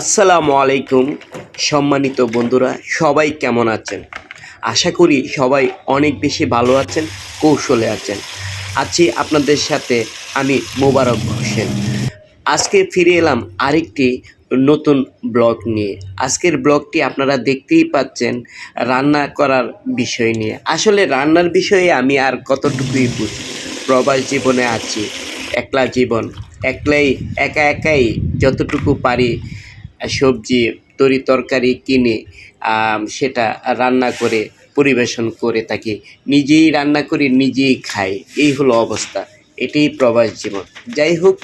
আসসালামু আলাইকুম, সম্মানিত বন্ধুরা, সবাই কেমন আছেন? আশা করি সবাই অনেক বেশি ভালো আছেন, কৌশলে আছেন। আছি আপনাদের সাথে আমি মোবারক হোসেন। আজকে ফিরে এলাম আরেকটি নতুন ব্লগ নিয়ে। আজকের ব্লগটি আপনারা দেখতেই পাচ্ছেন রান্না করার বিষয় নিয়ে। আসলে রান্নার বিষয়ে আমি আর কতটুকুই বুঝি প্রবাস জীবনে আছি। একলা জীবন। একলাই, একা একাই যতটুকু পারি সবজি, তরি তরকারি কিনে সেটা রান্না করে, পরিবেশন করে থাকি। নিজেই রান্না করি, নিজেই খাই। এই হলো অবস্থা। এটাই প্রবাস জীবন। যাই হোক,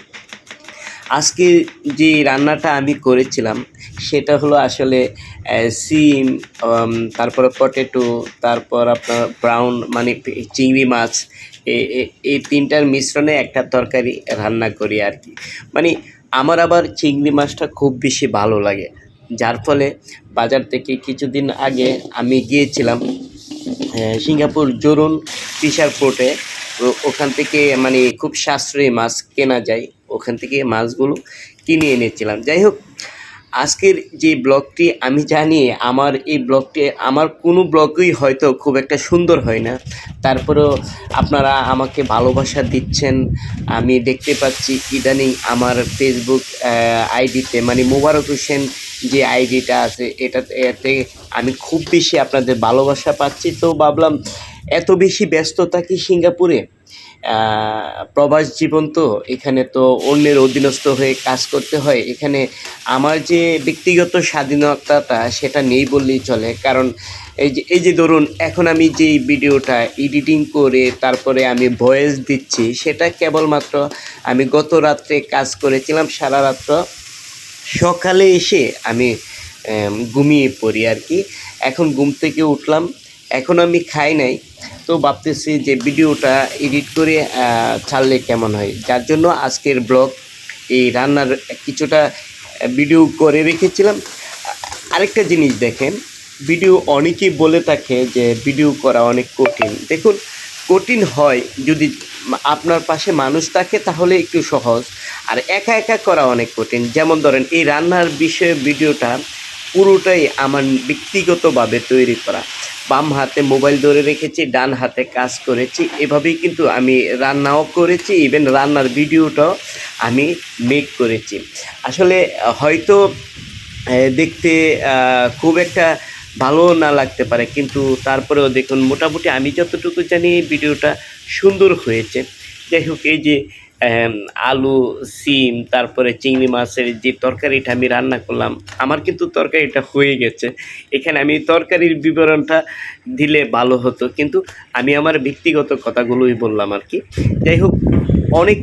আজকে যে রান্নাটা আমি করেছিলাম, সেটা হলো আসলে সিম তারপরে পটেটো, তারপর আপনার ব্রাউন মানে চিংড়ি মাছ এই তিনটার মিশ্রণে একটা তরকারি রান্না করি আর কি। মানে আমার আবার চিংড়ি মাছটা খুব বেশি ভালো লাগে। যার ফলে বাজার থেকে কিছুদিন আগে আমি গিয়েছিলাম সিঙ্গাপুর জরুন ফিশার পোর্টে ওখান থেকে মানে খুব সাশ্রয়ী মাছ কেনা যায়। ওখান থেকে মাছগুলো কিনে এনেছিলাম। যাই হোক আজকের যে ব্লগটি আমি জানি আমার এই ব্লগটি, আমার কোনো ব্লগই হয়তো খুব একটা সুন্দর হয় না। তারপরেও আপনারা আমাকে ভালোবাসা দিচ্ছেন। আমি দেখতে পাচ্ছি ইদানিং আমার ফেসবুক আইডিতে মানে মোবারক হোসেন যে আইডিটা আছে, এটাতে, এতে আমি খুব বেশি আপনাদের ভালোবাসা পাচ্ছি। তো ভাবলাম, এত বেশি ব্যস্ততা কি সিঙ্গাপুরে? প্রবাস জীবন তো এখানে তো অন্যের অধীনস্থ হয়ে কাজ করতে হয়। এখানে আমার যে ব্যক্তিগত স্বাধীনতাটা সেটা নেই বললেই চলে। কারণ এই যে এই যে ধরুন, এখন আমি যে ভিডিওটা এডিটিং করে তারপরে আমি ভয়েস দিচ্ছি, সেটা কেবলমাত্র আমি গত রাত্রে কাজ করেছিলাম, সারা রাত্র। সকালে এসে আমি ঘুমিয়ে পড়ি আর কি। এখন ঘুম থেকে উঠলাম এখন আমি খাই নাই। তো ভাবতেছি যে ভিডিওটা এডিট করে ছাড়লে কেমন হয়? যার জন্য আজকের ব্লগ এই রান্নার কিছুটা ভিডিও করে রেখেছিলাম। আরেকটা জিনিস দেখেন, ভিডিও অনেকেই বলে থাকে যে ভিডিও করা অনেক কঠিন। দেখুন, কঠিন হয় যদি আপনার পাশে মানুষ থাকে তাহলে একটু সহজ। আর একা একা করা অনেক কঠিন। যেমন ধরেন, এই রান্নার বিষয়ে ভিডিওটা পুরোটাই আমার ব্যক্তিগতভাবে তৈরি করা। বাম হাতে মোবাইল ধরে রেখেছি, ডান হাতে কাজ করেছি। এভাবেই কিন্তু আমি রান্নাও করেছি ইভেন রান্নার ভিডিওটাও আমি মেক করেছি। আসলে হয়তো দেখতে খুব একটা ভালো না লাগতে পারে, কিন্তু তারপরেও দেখুন, মোটামুটি আমি যতটুকু জানি ভিডিওটা সুন্দর হয়েছে। যাই হোক, এই যে আলু সিম তারপরে চিংড়ি মাছের যে তরকারিটা আমি রান্না করলাম আমার কিন্তু তরকারিটা হয়ে গেছে। এখানে আমি তরকারির বিবরণটা দিলে ভালো হতো। কিন্তু আমি আমার ব্যক্তিগত কথাগুলোই বললাম আর কি। যাই হোক অনেক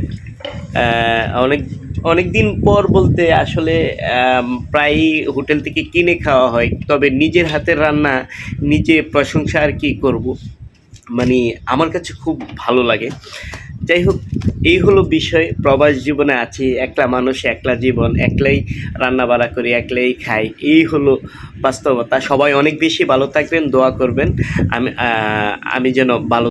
অনেক অনেক দিন পর বলতে আসলে আম, প্রায়ই হোটেল থেকে কিনে খাওয়া হয়। তবে নিজের হাতের রান্না নিজে প্রশংসা আর কি করব। মানে আমার কাছে খুব ভালো লাগে। যাই হোক, এই হলো বিষয়। প্রবাস জীবনে আছি, একলা মানুষ, একলা জীবন, একলাই রান্না বাড়া করি, একলাই খাই। এই হলো বাস্তবতা। সবাই অনেক বেশি ভালো থাকবেন, দোয়া করবেন। আমি আমি যেন ভালো